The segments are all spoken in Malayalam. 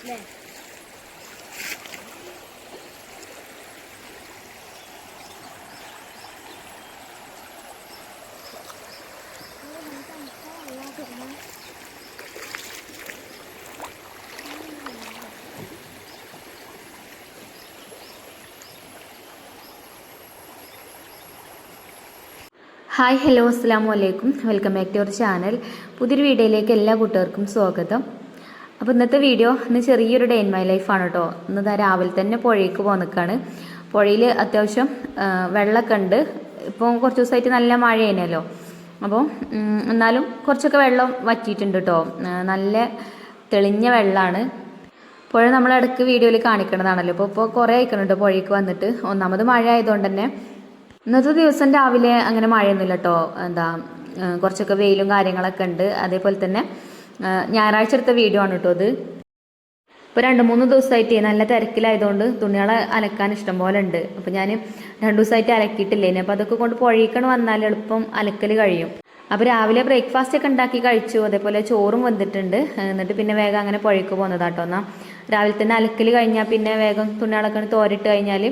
ഹായ് ഹലോ അസ്സാം വലൈക്കും welcome back to our channel. പുതിയൊരു വീഡിയോയിലേക്ക് എല്ലാ കൂട്ടുകാർക്കും സ്വാഗതം. അപ്പോൾ ഇന്നത്തെ വീഡിയോ ഇന്ന് ചെറിയൊരു ഡേ ഇൻ മൈ ലൈഫാണ് കേട്ടോ ഇന്ന് രാവിലെ തന്നെ പുഴയ്ക്ക് പോകാൻ നിൽക്കുകയാണ് പുഴയിൽ അത്യാവശ്യം വെള്ളമൊക്കെ ഉണ്ട്. ഇപ്പോൾ കുറച്ച് ദിവസമായിട്ട് നല്ല മഴ തന്നെയല്ലോ അപ്പോൾ എന്നാലും കുറച്ചൊക്കെ വെള്ളം വറ്റിയിട്ടുണ്ട് കേട്ടോ നല്ല തെളിഞ്ഞ വെള്ളമാണ്. പുഴ നമ്മൾ ഇടയ്ക്ക് വീഡിയോയിൽ കാണിക്കണതാണല്ലോ. ഇപ്പോൾ ഇപ്പോൾ കുറേ ആയിക്കണുണ്ട് പുഴയ്ക്ക് വന്നിട്ട്. ഒന്നാമത് മഴ ആയതുകൊണ്ട് തന്നെ. ഇന്നത്തെ ദിവസം രാവിലെ അങ്ങനെ മഴയൊന്നുമില്ല കേട്ടോ എന്താ കുറച്ചൊക്കെ വെയിലും കാര്യങ്ങളൊക്കെ ഉണ്ട്. അതേപോലെ തന്നെ ഞായറാഴ്ച എടുത്ത വീഡിയോ ആണ് കേട്ടോ അത്. ഇപ്പോൾ രണ്ട് മൂന്ന് ദിവസമായിട്ട് നല്ല തിരക്കിലായതുകൊണ്ട് തുണികൾ അലക്കാൻ ഇഷ്ടം പോലെ ഉണ്ട്. അപ്പോൾ ഞാൻ രണ്ട് ദിവസമായിട്ട് അലക്കിയിട്ടില്ലേനെ അപ്പോൾ അതൊക്കെ കൊണ്ട് പുഴയിക്കണ് വന്നാൽ എളുപ്പം അലക്കൽ കഴിയും. അപ്പോൾ രാവിലെ ബ്രേക്ക്ഫാസ്റ്റ് ഒക്കെ ഉണ്ടാക്കി കഴിച്ചു അതേപോലെ ചോറും വന്നിട്ടുണ്ട് എന്നിട്ട് പിന്നെ വേഗം അങ്ങനെ പുഴയ്ക്ക് പോകുന്നതാട്ടോ എന്നാൽ രാവിലെ തന്നെ അലക്കൽ കഴിഞ്ഞാൽ പിന്നെ വേഗം തുണികളൊക്കെ തോരിട്ട് കഴിഞ്ഞാൽ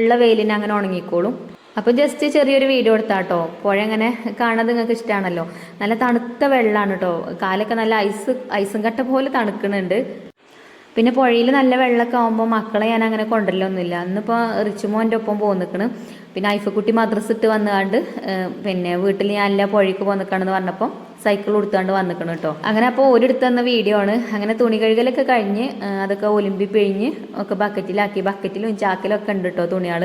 ഉള്ള വെയിലിന് അങ്ങനെ ഉണങ്ങിക്കോളും. അപ്പോൾ ജസ്റ്റ് ചെറിയൊരു വീഡിയോ എടുത്താട്ടോ. പുഴ ഇങ്ങനെ കാണാൻ നിങ്ങൾക്ക് ഇഷ്ടമാണല്ലോ നല്ല തണുത്ത വെള്ളമാണ് കേട്ടോ കാലൊക്കെ നല്ല ഐസ് ഐസും കട്ട പോലെ തണുക്കുന്നുണ്ട്. പിന്നെ പുഴയിൽ നല്ല വെള്ളമൊക്കെ ആകുമ്പോൾ മക്കളെ ഞാൻ അങ്ങനെ കൊണ്ടല്ലൊന്നുമില്ല ഇന്നിപ്പോൾ റിച്ചുമോന്റെ ഒപ്പം പോന്നിക്കണ്. പിന്നെ ഐഫക്കുട്ടി മദ്രസ് ഇട്ട് വന്നുകൊണ്ട് പിന്നെ വീട്ടിൽ ഞാൻ എല്ലാ പുഴയ്ക്ക് പോന്നിക്കണമെന്ന് പറഞ്ഞപ്പോൾ സൈക്കിൾ കൊടുത്തുകൊണ്ട് വന്നിക്കണം കേട്ടോ അങ്ങനെ അപ്പോൾ ഒരിടത്ത് തന്ന വീഡിയോ ആണ്. അങ്ങനെ തുണി കഴുകലൊക്കെ കഴിഞ്ഞ് അതൊക്കെ ഒലിമ്പി പിഴിഞ്ഞ് ഒക്കെ ബക്കറ്റിലാക്കി ബക്കറ്റിലും ചാക്കിലൊക്കെ ഉണ്ട് കേട്ടോ തുണികൾ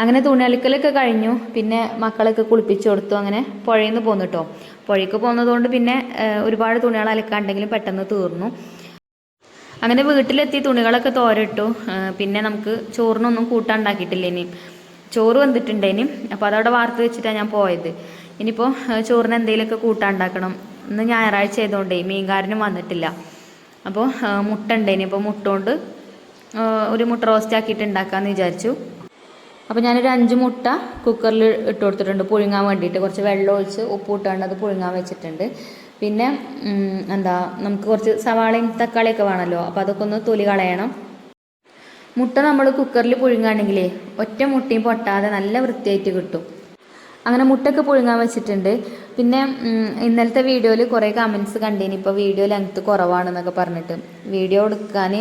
അങ്ങനെ തുണിയലക്കലൊക്കെ കഴിഞ്ഞു. പിന്നെ മക്കളൊക്കെ കുളിപ്പിച്ചു കൊടുത്തു. അങ്ങനെ പുഴയിൽ നിന്ന് പോന്നു കേട്ടോ പുഴയ്ക്ക് പോകുന്നതുകൊണ്ട് പിന്നെ ഒരുപാട് തുണികൾ അലക്കാണ്ടെങ്കിലും പെട്ടെന്ന് തീർന്നു. അങ്ങനെ വീട്ടിലെത്തി തുണികളൊക്കെ തോരട്ടു. പിന്നെ നമുക്ക് ചോറിനൊന്നും കൂട്ടാണ്ടാക്കിയിട്ടില്ല ഇനി ചോറ് വന്നിട്ടുണ്ട് ഇനി അപ്പോൾ അതവിടെ വാർത്ത് വെച്ചിട്ടാണ് ഞാൻ പോയത്. ഇനിയിപ്പോൾ ചോറിന് എന്തെങ്കിലുമൊക്കെ കൂട്ടാണ്ടാക്കണം ഇന്ന് ഞായറാഴ്ച ആയതുകൊണ്ടേ മീൻകാരനും വന്നിട്ടില്ല. അപ്പോൾ മുട്ട ഉണ്ടേനി. അപ്പോൾ മുട്ട കൊണ്ട് ഒരു മുട്ട റോസ്റ്റ് ആക്കിയിട്ട് ഉണ്ടാക്കാമെന്ന് വിചാരിച്ചു. അപ്പോൾ ഞാനൊരു അഞ്ച് മുട്ട കുക്കറിൽ ഇട്ട് കൊടുത്തിട്ടുണ്ട്. പുഴുങ്ങാൻ വേണ്ടിയിട്ട്. കുറച്ച് വെള്ളം ഒഴിച്ച് ഉപ്പ് ഇട്ടാണ്ട് അത് പുഴുങ്ങാൻ വെച്ചിട്ടുണ്ട്. പിന്നെ എന്താ നമുക്ക് കുറച്ച് സവാളയും തക്കാളിയൊക്കെ വേണമല്ലോ അപ്പോൾ അതൊക്കെ ഒന്ന് തൊലി കളയണം. മുട്ട നമ്മൾ കുക്കറിൽ പുഴുങ്ങാണെങ്കിലേ ഒറ്റ മുട്ടയും പൊട്ടാതെ നല്ല വൃത്തിയായിട്ട് കിട്ടും. അങ്ങനെ മുട്ടയൊക്കെ പുഴുങ്ങാൻ വെച്ചിട്ടുണ്ട്. പിന്നെ ഇന്നലത്തെ വീഡിയോയിൽ കുറേ കമൻസ് കണ്ടീനി. ഇപ്പോൾ വീഡിയോ ലെങ്ത്ത് കുറവാണെന്നൊക്കെ പറഞ്ഞിട്ട്. വീഡിയോ എടുക്കാൻ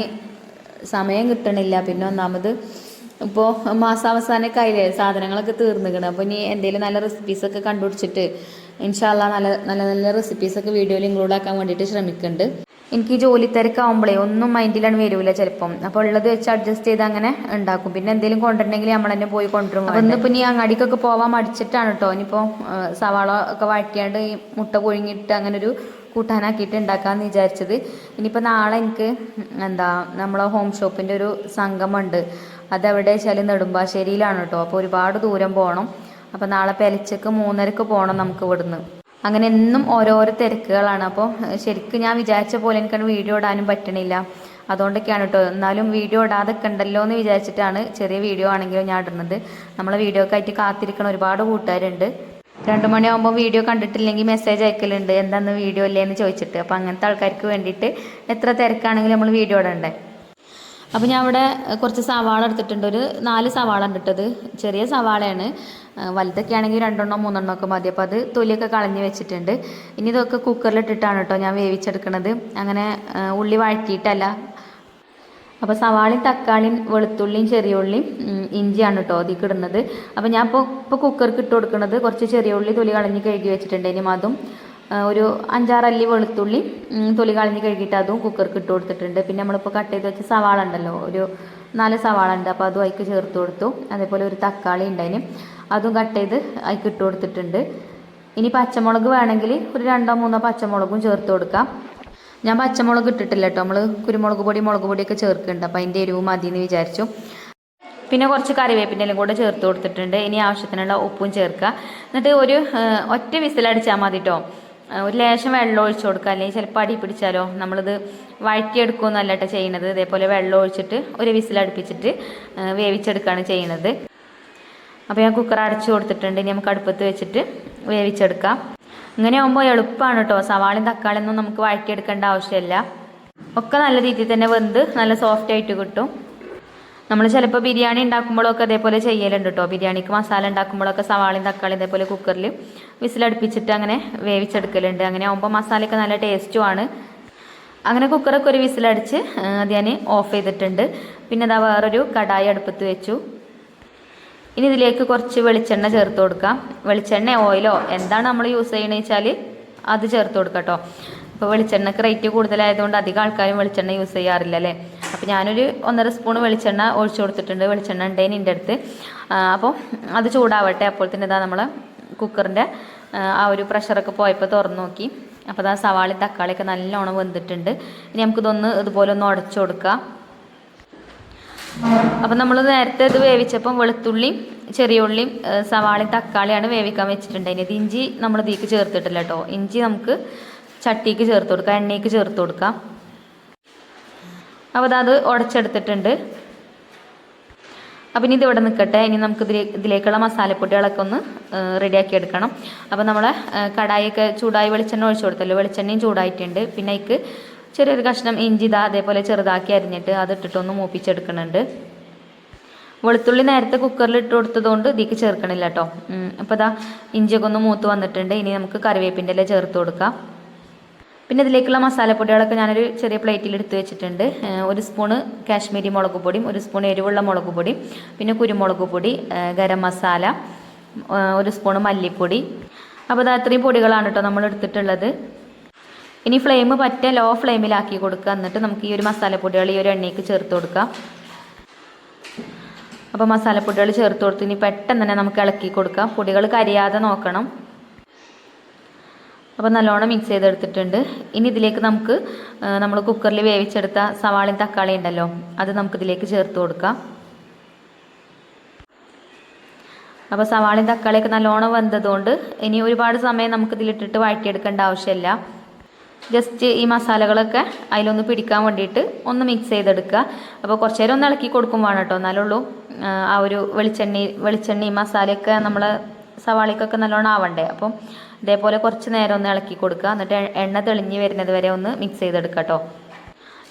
സമയം കിട്ടണില്ല. പിന്നെ ഒന്നാമത് ഇപ്പോൾ മാസാവസാനമൊക്കെ ആയില്ലേ സാധനങ്ങളൊക്കെ തീർന്നിക്കണം. അപ്പോൾ ഇനി എന്തെങ്കിലും നല്ല റെസിപ്പീസൊക്കെ കണ്ടുപിടിച്ചിട്ട് ഇൻഷാല്ല നല്ല നല്ല നല്ല റെസിപ്പീസൊക്കെ വീഡിയോയിൽ ഇൻക്ലൂഡ് ആക്കാൻ വേണ്ടിയിട്ട് ശ്രമിക്കുന്നുണ്ട് എനിക്ക് ജോലി തിരക്കാവുമ്പോഴേ ഒന്നും മൈൻഡിലാണ് വരില്ല ചിലപ്പം. അപ്പോൾ ഉള്ളത് വെച്ച് അഡ്ജസ്റ്റ് ചെയ്ത് അങ്ങനെ ഉണ്ടാക്കും. പിന്നെ എന്തെങ്കിലും കൊണ്ടുണ്ടെങ്കിൽ നമ്മൾ തന്നെ പോയി കൊണ്ടുവരും. ഇന്നിപ്പോൾ ഇനി അങ്ങാടിക്കൊക്കെ പോവാൻ മടിച്ചിട്ടാണ് കേട്ടോ ഇനിയിപ്പോൾ സവാള ഒക്കെ വഴറ്റിയാണ്ട് ഈ മുട്ട പുഴുങ്ങിയിട്ട് അങ്ങനെ ഒരു കൂട്ടാനാക്കിയിട്ട് ഉണ്ടാക്കാമെന്ന് വിചാരിച്ചത്. ഇനിയിപ്പോൾ നാളെ എനിക്ക് എന്താ നമ്മളെ ഹോം ഷോപ്പിന്റെ ഒരു സംഗമമുണ്ട് അതെവിടെ വെച്ചാൽ നെടുമ്പാശ്ശേരിയിലാണ് കേട്ടോ അപ്പോൾ ഒരുപാട് ദൂരം പോകണം അപ്പോൾ നാളെ പെലച്ചക്ക് മൂന്നരക്ക് പോകണം നമുക്ക് ഇവിടുന്ന്. അങ്ങനെ എന്നും ഓരോരോ തിരക്കുകളാണ്. അപ്പോൾ ശരിക്കും ഞാൻ വിചാരിച്ച പോലെ എനിക്കത് വീഡിയോ ഇടാനും പറ്റണില്ല. അതുകൊണ്ടൊക്കെയാണ് കേട്ടോ എന്നാലും വീഡിയോ ഇടാതെ കണ്ടല്ലോ എന്ന് വിചാരിച്ചിട്ടാണ് ചെറിയ വീഡിയോ ആണെങ്കിലും ഞാൻ ഇടുന്നത്. നമ്മളെ വീഡിയോക്കായിട്ട് കാത്തിരിക്കണ ഒരുപാട് കൂട്ടുകാരുണ്ട്. രണ്ടു മണിയാകുമ്പോൾ വീഡിയോ കണ്ടിട്ടില്ലെങ്കിൽ മെസ്സേജ് അയക്കലുണ്ട്. എന്താന്ന് വീഡിയോ ഇല്ലേ എന്ന് ചോദിച്ചിട്ട്. അപ്പോൾ അങ്ങനത്തെ ആൾക്കാർക്ക് വേണ്ടിയിട്ട് എത്ര തിരക്കാണെങ്കിലും നമ്മൾ വീഡിയോ ഇടണ്ടേ. അപ്പോൾ ഞാൻ അവിടെ കുറച്ച് സവാള എടുത്തിട്ടുണ്ട്. ഒരു നാല് സവാള ഉണ്ടിട്ടത് ചെറിയ സവാളയാണ്. വലുതൊക്കെ ആണെങ്കിൽ രണ്ടെണ്ണോ മൂന്നെണ്ണോ ഒക്കെ മതി. അപ്പോൾ അത് തൊലിയൊക്കെ കളഞ്ഞ് വെച്ചിട്ടുണ്ട്. ഇനി ഇതൊക്കെ കുക്കറിലിട്ടിട്ടാണ് കേട്ടോ ഞാൻ വേവിച്ചെടുക്കണത്. അങ്ങനെ ഉള്ളി വഴറ്റിയിട്ടല്ല. അപ്പോൾ സവാളയും തക്കാളിയും വെളുത്തുള്ളിയും ചെറിയ ഉള്ളിയും ഇഞ്ചിയാണ് കേട്ടോ അതിൽ ഇടുന്നത്. അപ്പോൾ ഞാൻ ഇപ്പോൾ ഇപ്പോൾ കുക്കർക്ക് ഇട്ട് കൊടുക്കുന്നത് കുറച്ച് ചെറിയ ഉള്ളി തൊലി കളഞ്ഞ് കഴുകി വെച്ചിട്ടുണ്ട്. ഇനി അതും ഒരു അഞ്ചാറ് അല്ലി വെളുത്തുള്ളി തൊലി കളഞ്ഞ് കഴുകിയിട്ട് അതും കുക്കർക്ക് ഇട്ട് കൊടുത്തിട്ടുണ്ട്. പിന്നെ നമ്മളിപ്പോൾ കട്ട് ചെയ്ത് വെച്ച സവാള ഉണ്ടല്ലോ ഒരു നാല് സവാള ഉണ്ട്. അപ്പോൾ അതും അതിക്ക് ചേർത്ത് കൊടുത്തു. അതേപോലെ ഒരു തക്കാളി ഉണ്ടായിന് അതും കട്ട് ചെയ്ത് അതിക്ക് ഇട്ട് കൊടുത്തിട്ടുണ്ട്. ഇനി പച്ചമുളക് വേണമെങ്കിൽ ഒരു രണ്ടോ മൂന്നോ പച്ചമുളകും ചേർത്ത് കൊടുക്കാം. ഞാൻ പച്ചമുളക് ഇട്ടിട്ടില്ല കേട്ടോ. നമ്മൾ കുരുമുളക് പൊടി മുളക് പൊടിയൊക്കെ ചേർക്കുന്നുണ്ട്. അപ്പോൾ അതിന്റെ എരിവ് മതി എന്ന് വിചാരിച്ചു. പിന്നെ കുറച്ച് കറിവേപ്പിന്റെലും കൂടെ ചേർത്ത് കൊടുത്തിട്ടുണ്ട്. ഇനി ആവശ്യത്തിനുള്ള ഉപ്പും ചേർക്കുക. എന്നിട്ട് ഒരു ഒറ്റ വിസിലടിച്ചാൽ മതി കേട്ടോ. ഒരു ലേശം വെള്ളം ഒഴിച്ച് കൊടുക്കുക. അല്ലെങ്കിൽ ചിലപ്പോൾ അടി പിടിച്ചാലോ. നമ്മളിത് വഴറ്റിയെടുക്കുമെന്നല്ല കേട്ടോ ചെയ്യണത്. ഇതേപോലെ വെള്ളം ഒഴിച്ചിട്ട് ഒരു വിസിലടുപ്പിച്ചിട്ട് വേവിച്ചെടുക്കുകയാണ് ചെയ്യുന്നത് അപ്പോൾ ഞാൻ കുക്കർ അടച്ചു കൊടുത്തിട്ടുണ്ട്. ഇനി നമുക്ക് അടുപ്പത്ത് വെച്ചിട്ട് വേവിച്ചെടുക്കാം. ഇങ്ങനെ ആകുമ്പോൾ എളുപ്പമാണ് കേട്ടോ സവാളയും തക്കാളിയൊന്നും നമുക്ക് വഴറ്റിയെടുക്കേണ്ട ആവശ്യമില്ല. ഒക്കെ നല്ല രീതിയിൽ തന്നെ വെന്ത് നല്ല സോഫ്റ്റ് ആയിട്ട് കിട്ടും. നമ്മൾ ചിലപ്പോൾ ബിരിയാണി ഉണ്ടാക്കുമ്പോഴൊക്കെ അതേപോലെ ചെയ്യലുണ്ട് കേട്ടോ ബിരിയാണിക്ക് മസാല ഉണ്ടാക്കുമ്പോഴൊക്കെ സവാളയും തക്കാളിയും ഇതേപോലെ കുക്കറിൽ വിസിലടുപ്പിച്ചിട്ട് അങ്ങനെ വേവിച്ചെടുക്കലുണ്ട്. അങ്ങനെ ആകുമ്പോൾ മസാലയൊക്കെ നല്ല ടേസ്റ്റുമാണ് അങ്ങനെ കുക്കറൊക്കെ ഒരു വിസിലടിച്ച് അത് ഞാൻ ഓഫ് ചെയ്തിട്ടുണ്ട്. പിന്നെ അതാ വേറൊരു കടായി അടുപ്പത്ത് വെച്ചു. ഇനി ഇതിലേക്ക് കുറച്ച് വെളിച്ചെണ്ണ ചേർത്ത് കൊടുക്കാം. വെളിച്ചെണ്ണ ഓയിലോ എന്താണ് നമ്മൾ യൂസ് ചെയ്യണമെന്ന് വെച്ചാൽ അത് ചേർത്ത് കൊടുക്കാം കേട്ടോ ഇപ്പോൾ വെളിച്ചെണ്ണക്ക് റേറ്റ് കൂടുതലായതുകൊണ്ട് അധികം ആൾക്കാരും വെളിച്ചെണ്ണ യൂസ് ചെയ്യാറില്ല അല്ലേ? അപ്പോൾ ഞാനൊരു ഒന്നര സ്പൂൺ വെളിച്ചെണ്ണ ഒഴിച്ചു കൊടുത്തിട്ടുണ്ട്. വെളിച്ചെണ്ണ ഉണ്ടേന് എന്റെ അടുത്ത്. അപ്പോൾ അത് ചൂടാവട്ടെ. അപ്പോൾ തന്നെ ഇതാ നമ്മൾ കുക്കറിന്റെ ആ ഒരു പ്രഷറൊക്കെ പോയപ്പോൾ തുറന്നു നോക്കി. അപ്പോൾ അതാ സവാളയും തക്കാളിയൊക്കെ നല്ലോണം വെന്തിട്ടുണ്ട്. ഇനി നമുക്കിതൊന്ന് ഇതുപോലെ ഒന്ന് ഉടച്ചു കൊടുക്കാം. അപ്പം നമ്മൾ നേരത്തെ ഇത് വേവിച്ചപ്പം വെളുത്തുള്ളിയും ചെറിയ ഉള്ളിയും സവാളയും തക്കാളിയാണ് വേവിക്കാൻ വെച്ചിട്ടുണ്ട് ഇത് ഇഞ്ചി നമ്മൾ ഇതിലേക്ക് ചേർത്തിട്ടില്ല കേട്ടോ. ഇഞ്ചി നമുക്ക് ചട്ടിക്ക് ചേർത്ത് കൊടുക്കാം എണ്ണയ്ക്ക് ചേർത്ത് കൊടുക്കാം. അപ്പോൾ അത് ഉടച്ചെടുത്തിട്ടുണ്ട്. അപ്പം ഇനി ഇതിവിടെ നിൽക്കട്ടെ. ഇനി നമുക്ക് ഇതിലേ ഇതിലേക്കുള്ള മസാലപ്പൊടികളൊക്കെ ഒന്ന് റെഡിയാക്കി എടുക്കണം. അപ്പോൾ നമ്മളെ കടായിയൊക്കെ ചൂടായി വെളിച്ചെണ്ണ ഒഴിച്ചു കൊടുത്തല്ലോ. വെളിച്ചെണ്ണയും ചൂടായിട്ടുണ്ട്. പിന്നെ അതിക്ക് ചെറിയൊരു കഷ്ണം ഇഞ്ചി അതേപോലെ ചെറുതാക്കി അരിഞ്ഞിട്ട് അത് ഇട്ടിട്ടൊന്ന് മൂപ്പിച്ചെടുക്കുന്നുണ്ട്. വെളുത്തുള്ളി നേരത്തെ കുക്കറിൽ ഇട്ട് കൊടുത്തതുകൊണ്ട് ഇതിക്ക് ചേർക്കണില്ല കേട്ടോ. അപ്പോൾ ഇതാ ഇഞ്ചിയൊക്കെ ഒന്ന് മൂത്ത് വന്നിട്ടുണ്ട്. ഇനി നമുക്ക് കറിവേപ്പിന്റെ ചേർത്ത് കൊടുക്കാം. പിന്നെ ഇതിലേക്കുള്ള മസാലപ്പൊടികളൊക്കെ ഞാനൊരു ചെറിയ പ്ലേറ്റിൽ എടുത്ത് വെച്ചിട്ടുണ്ട്. ഒരു സ്പൂണ് കാശ്മീരി മുളക് പൊടിയും ഒരു സ്പൂൺ എരിവുള്ള മുളക് പൊടിയും പിന്നെ കുരുമുളക് പൊടി ഗരം മസാല ഒരു സ്പൂണ് മല്ലിപ്പൊടി. അപ്പോൾ അത് അത്രയും പൊടികളാണ് കേട്ടോ നമ്മൾ എടുത്തിട്ടുള്ളത്. ഇനി ഫ്ലെയിം പറ്റ ലോ ഫ്ലെയിമിലാക്കി കൊടുക്കുക. എന്നിട്ട് നമുക്ക് ഈ ഒരു മസാലപ്പൊടികൾ ഈ ഒരു എണ്ണയ്ക്ക് ചേർത്ത് കൊടുക്കാം. അപ്പോൾ മസാലപ്പൊടികൾ ചേർത്ത് കൊടുത്ത് ഇനി പെട്ടെന്ന് തന്നെ നമുക്ക് ഇളക്കി കൊടുക്കാം. പൊടികൾ കരിയാതെ നോക്കണം. അപ്പോൾ നല്ലോണം മിക്സ് ചെയ്തെടുത്തിട്ടുണ്ട്. ഇനി ഇതിലേക്ക് നമുക്ക് നമ്മൾ കുക്കറിൽ വേവിച്ചെടുത്ത സവാളയും തക്കാളി ഉണ്ടല്ലോ അത് നമുക്കിതിലേക്ക് ചേർത്ത് കൊടുക്കാം. അപ്പോൾ സവാളയും തക്കാളിയൊക്കെ നല്ലോണം വെന്തതുകൊണ്ട് ഇനി ഒരുപാട് സമയം നമുക്ക് ഇതിലിട്ടിട്ട് വഴറ്റിയെടുക്കേണ്ട ആവശ്യമില്ല. ജസ്റ്റ് ഈ മസാലകളൊക്കെ അതിലൊന്ന് പിടിക്കാൻ വേണ്ടിയിട്ട് ഒന്ന് മിക്സ് ചെയ്തെടുക്കുക. അപ്പോൾ കുറച്ച് നേരം ഒന്ന് ഇളക്കി കൊടുക്കും കേട്ടോ. എന്നാലുള്ളൂ ആ ഒരു വെളിച്ചെണ്ണ വെളിച്ചെണ്ണി മസാലയൊക്കെ നമ്മൾ സവാളയ്ക്കൊക്കെ നല്ലോണം ആവണ്ടേ? അപ്പം ഇതേപോലെ കുറച്ച് നേരം ഒന്ന് ഇളക്കി കൊടുക്കുക. എന്നിട്ട് എണ്ണ തെളിഞ്ഞ് വരുന്നത് വരെ ഒന്ന് മിക്സ് ചെയ്തെടുക്കുക കേട്ടോ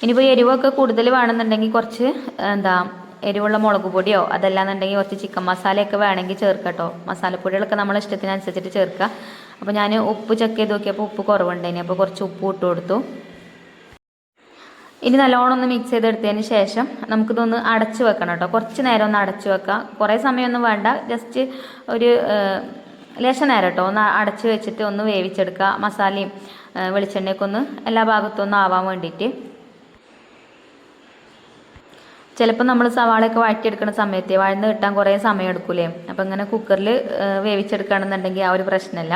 ഇനിയിപ്പോൾ എരിവൊക്കെ കൂടുതൽ വേണമെന്നുണ്ടെങ്കിൽ കുറച്ച് എന്താ എരിവുള്ള മുളക് പൊടിയോ അതല്ലാന്നുണ്ടെങ്കിൽ കുറച്ച് ചിക്കൻ മസാലയൊക്കെ വേണമെങ്കിൽ ചേർക്കാം കേട്ടോ മസാലപ്പൊടികളൊക്കെ നമ്മളെ ഇഷ്ടത്തിനനുസരിച്ചിട്ട് ചേർക്കുക. അപ്പോൾ ഞാൻ ഉപ്പ് ചെക്ക് ചെയ്ത് നോക്കിയപ്പോൾ ഉപ്പ് കുറവുണ്ടായിനി. അപ്പോൾ കുറച്ച് ഉപ്പ് ഇട്ട് കൊടുത്തു. ഇനി നല്ലോണം ഒന്ന് മിക്സ് ചെയ്തെടുത്തതിന് ശേഷം നമുക്കിതൊന്ന് അടച്ചു വെക്കണം കേട്ടോ. കുറച്ച് നേരം ഒന്ന് അടച്ചു വെക്കാം. കുറേ സമയമൊന്നും വേണ്ട. ജസ്റ്റ് ഒരു ലേശം നേരം കേട്ടോ. ഒന്ന് അടച്ചു വെച്ചിട്ട് ഒന്ന് വേവിച്ചെടുക്കുക. മസാലയും വെളിച്ചെണ്ണയൊക്കെ ഒന്ന് എല്ലാ ഭാഗത്തും ഒന്ന് ആവാൻ വേണ്ടിയിട്ട്. ചിലപ്പോൾ നമ്മൾ സവാളയൊക്കെ വഴറ്റിയെടുക്കുന്ന സമയത്ത് വഴന്ന് കിട്ടാൻ കുറേ സമയം എടുക്കൂലേ അപ്പോൾ ഇങ്ങനെ കുക്കറിൽ വേവിച്ചെടുക്കുകയാണെന്നുണ്ടെങ്കിൽ ആ ഒരു പ്രശ്നമല്ല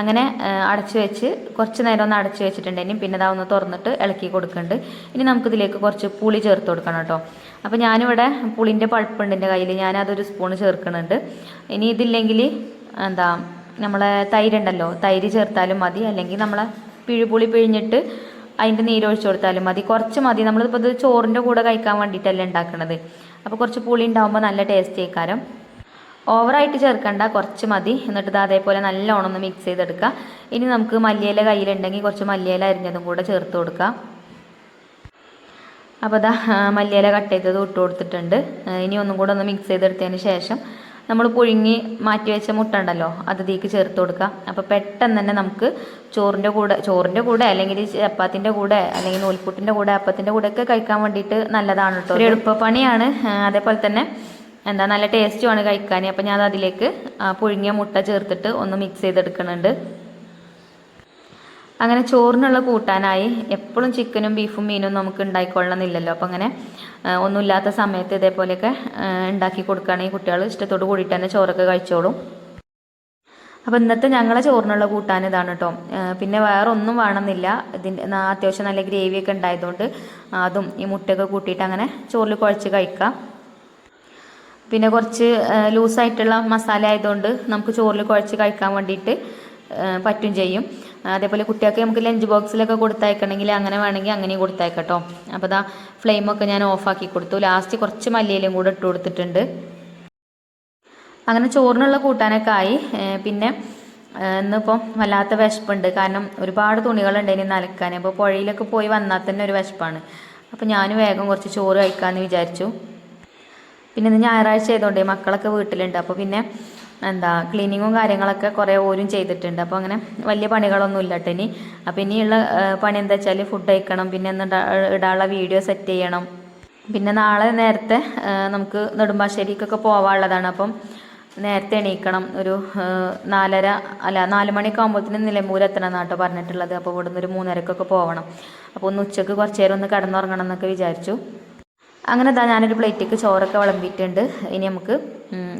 അങ്ങനെ അടച്ച് വെച്ച് കുറച്ച് നേരം ഒന്ന് അടച്ച് വെച്ചിട്ടുണ്ടെങ്കിൽ പിന്നെ ഇതാ ഒന്ന് തുറന്നിട്ട് ഇളക്കി കൊടുക്കുന്നുണ്ട് ഇനി നമുക്കിതിലേക്ക് കുറച്ച് പുളി ചേർത്ത് കൊടുക്കണം കേട്ടോ. അപ്പോൾ ഞാനിവിടെ പുളിന്റെ പഴുപ്പുണ്ട് എന്റെ കയ്യിൽ ഞാനതൊരു സ്പൂണ് ചേർക്കുന്നുണ്ട് ഇനി ഇതില്ലെങ്കിൽ എന്താ നമ്മളെ തൈരുണ്ടല്ലോ തൈര് ചേർത്താലും മതി. അല്ലെങ്കിൽ നമ്മളെ പിഴുപുളി പിഴിഞ്ഞിട്ട് അതിന്റെ നീരൊഴിച്ച് കൊടുത്താലും മതി. കുറച്ച് മതി. നമ്മളിപ്പോൾ ഇത് ചോറിന്റെ കൂടെ കഴിക്കാൻ വേണ്ടിയിട്ടല്ലേ ഉണ്ടാക്കുന്നത് അപ്പോൾ കുറച്ച് പുളി ഉണ്ടാകുമ്പോൾ നല്ല ടേസ്റ്റ് ആയിക്കാരം. ഓവറായിട്ട് ചേർക്കണ്ട. കുറച്ച് മതി. എന്നിട്ട് ഇത് അതേപോലെ നല്ലോണം ഒന്ന് മിക്സ് ചെയ്തെടുക്കുക. ഇനി നമുക്ക് മല്ലിയില കയ്യിലുണ്ടെങ്കിൽ കുറച്ച് മല്ലിയില അരിഞ്ഞതും കൂടെ ചേർത്ത് കൊടുക്കുക. അപ്പോൾ ആ, മല്ലിയില കട്ട് ചെയ്തത് ഇട്ട് കൊടുത്തിട്ടുണ്ട്. ഇനി ഒന്നും കൂടെ ഒന്ന് മിക്സ് ചെയ്തെടുത്തതിന് ശേഷം നമ്മൾ പുഴുങ്ങി മാറ്റി വെച്ച മുട്ട ഉണ്ടല്ലോ അത് ഇതിലേക്ക് ചേർത്ത് കൊടുക്കുക. അപ്പോൾ പെട്ടെന്ന് തന്നെ നമുക്ക് ചോറിന്റെ കൂടെ ചോറിന്റെ കൂടെ അല്ലെങ്കിൽ ചപ്പാത്തിന്റെ കൂടെ അല്ലെങ്കിൽ നൂൽപ്പുട്ടിന്റെ കൂടെ അപ്പത്തിന്റെ കൂടെ ഒക്കെ കഴിക്കാൻ വേണ്ടിയിട്ട് നല്ലതാണ് കേട്ടോ ഒരു എളുപ്പപ്പണിയാണ്. അതേപോലെ തന്നെ എന്താ നല്ല ടേസ്റ്റുമാണ് കഴിക്കാൻ. അപ്പോൾ ഞാൻ അതിലേക്ക് പുഴുങ്ങിയ മുട്ട ചേർത്തിട്ട് ഒന്ന് മിക്സ് ചെയ്തെടുക്കുന്നുണ്ട്. അങ്ങനെ ചോറിനുള്ള കൂട്ടാനായി എപ്പോഴും ചിക്കനും ബീഫും മീനും നമുക്ക് ഉണ്ടായിക്കൊള്ളണമെന്നില്ലല്ലോ. അപ്പോൾ അങ്ങനെ ഒന്നുമില്ലാത്ത സമയത്ത് ഇതേപോലെയൊക്കെ ഉണ്ടാക്കി കൊടുക്കുകയാണെങ്കിൽ കുട്ടികൾ. ഇഷ്ടത്തോട് കൂടിയിട്ട് തന്നെ ചോറൊക്കെ കഴിച്ചോളും. അപ്പോൾ ഇന്നത്തെ ഞങ്ങളെ ചോറിനുള്ള കൂട്ടാൻ ഇതാണ് കേട്ടോ. പിന്നെ വേറെ ഒന്നും വേണമെന്നില്ല. ഇതിന്റെ അത്യാവശ്യം നല്ല ഗ്രേവിയൊക്കെ ഉണ്ടായതുകൊണ്ട് അതും ഈ മുട്ടയൊക്കെ കൂട്ടിയിട്ട് അങ്ങനെ ചോറിൽ കുഴച്ച് കഴിക്കാം. പിന്നെ കുറച്ച് ലൂസായിട്ടുള്ള മസാല ആയതുകൊണ്ട് നമുക്ക് ചോറിൽ കുഴച്ച് കഴിക്കാൻ വേണ്ടിയിട്ട് പറ്റും ചെയ്യും. അതേപോലെ കുട്ടികൾക്ക് നമുക്ക് ലഞ്ച് ബോക്സിലൊക്കെ കൊടുത്തയക്കണമെങ്കിൽ അങ്ങനെ വേണമെങ്കിൽ അങ്ങനെയും കൊടുത്തയക്കട്ടോ. അപ്പോൾ ഇതാ ഫ്ലെയിമൊക്കെ ഞാൻ ഓഫാക്കി കൊടുത്തു. ലാസ്റ്റ് കുറച്ച് മല്ലിയിലും കൂടെ ഇട്ട് കൊടുത്തിട്ടുണ്ട്. അങ്ങനെ ചോറിനുള്ള കൂട്ടാനൊക്കെ ആയി. പിന്നെ ഇന്നിപ്പം വല്ലാത്ത വിശപ്പുണ്ട്. കാരണം ഒരുപാട് തുണികളുണ്ട് ഇനി നനക്കാൻ. അപ്പോൾ പുഴയിലൊക്കെ പോയി വന്നാൽ തന്നെ ഒരു വിശപ്പാണ്. അപ്പോൾ ഞാൻ വേഗം കുറച്ച് ചോറ് കഴിക്കാമെന്ന് വിചാരിച്ചു. പിന്നെ ഇന്ന് ഞായറാഴ്ച ആയതുകൊണ്ട് മക്കളൊക്കെ വീട്ടിലുണ്ട്. അപ്പോൾ പിന്നെ എന്താ ക്ലീനിങ്ങും കാര്യങ്ങളൊക്കെ കുറേ ഓരും ചെയ്തിട്ടുണ്ട്. അപ്പോൾ അങ്ങനെ വലിയ പണികളൊന്നും ഇല്ല ഇനി. അപ്പോൾ ഇനിയുള്ള പണി എന്താ വെച്ചാൽ ഫുഡ് കഴിക്കണം. പിന്നെ ഒന്ന് ഇടാനുള്ള വീഡിയോ സെറ്റ് ചെയ്യണം. പിന്നെ നാളെ നേരത്തെ നമുക്ക് നെടുമ്പാശ്ശേരിക്കൊക്കെ പോവാനുള്ളതാണ്. അപ്പം നേരത്തെ എണീക്കണം. ഒരു നാലര അല്ല നാല് മണിയൊക്കെ ആകുമ്പോഴത്തേനും നിലമ്പൂർ എത്തണം എന്നാട്ടോ പറഞ്ഞിട്ടുള്ളത്. അപ്പോൾ ഇവിടുന്ന് ഒരു മൂന്നരക്കൊക്കെ പോകണം അപ്പോൾ ഒന്ന് ഉച്ചയ്ക്ക് കുറച്ച് നേരം ഒന്ന് കിടന്നുറങ്ങണം എന്നൊക്കെ വിചാരിച്ചു. അങ്ങനെ ഞാനൊരു പ്ലേറ്റിക്ക് ചോറൊക്കെ വിളമ്പിയിട്ടുണ്ട്. ഇനി നമുക്ക്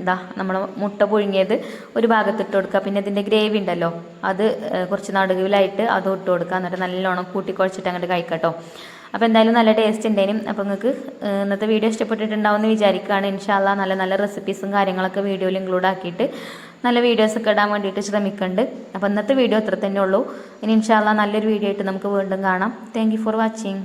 ഇതാ നമ്മൾ മുട്ട പുഴുങ്ങിയത് ഒരു ഭാഗത്ത് ഇട്ട് കൊടുക്കുക. പിന്നെ ഇതിന്റെ ഗ്രേവി ഉണ്ടല്ലോ അത് കുറച്ച് നടുവിലായിട്ട് അതും ഇട്ട് കൊടുക്കുക. എന്നിട്ട് നല്ലോണം കൂട്ടിക്കുഴച്ചിട്ട് അങ്ങോട്ട് കഴിക്കട്ടോ അപ്പോൾ എന്തായാലും നല്ല ടേസ്റ്റ് ഉണ്ടേനും. അപ്പോൾ നിങ്ങൾക്ക് ഇന്നത്തെ വീഡിയോ ഇഷ്ടപ്പെട്ടിട്ടുണ്ടാവും എന്ന് വിചാരിക്കുകയാണ്. ഇൻഷാല്ല നല്ല നല്ല റെസിപ്പീസും കാര്യങ്ങളൊക്കെ വീഡിയോയിൽ ഇൻക്ലൂഡ് ആക്കിയിട്ട് നല്ല വീഡിയോസൊക്കെ ഇടാൻ വേണ്ടിയിട്ട് ശ്രമിക്കുന്നുണ്ട് അപ്പോൾ ഇന്നത്തെ വീഡിയോ ഇത്ര തന്നെ ഉള്ളൂ. ഇനി ഇൻഷാല്ല നല്ലൊരു വീഡിയോ ആയിട്ട് നമുക്ക് വീണ്ടും കാണാം. Thank for watching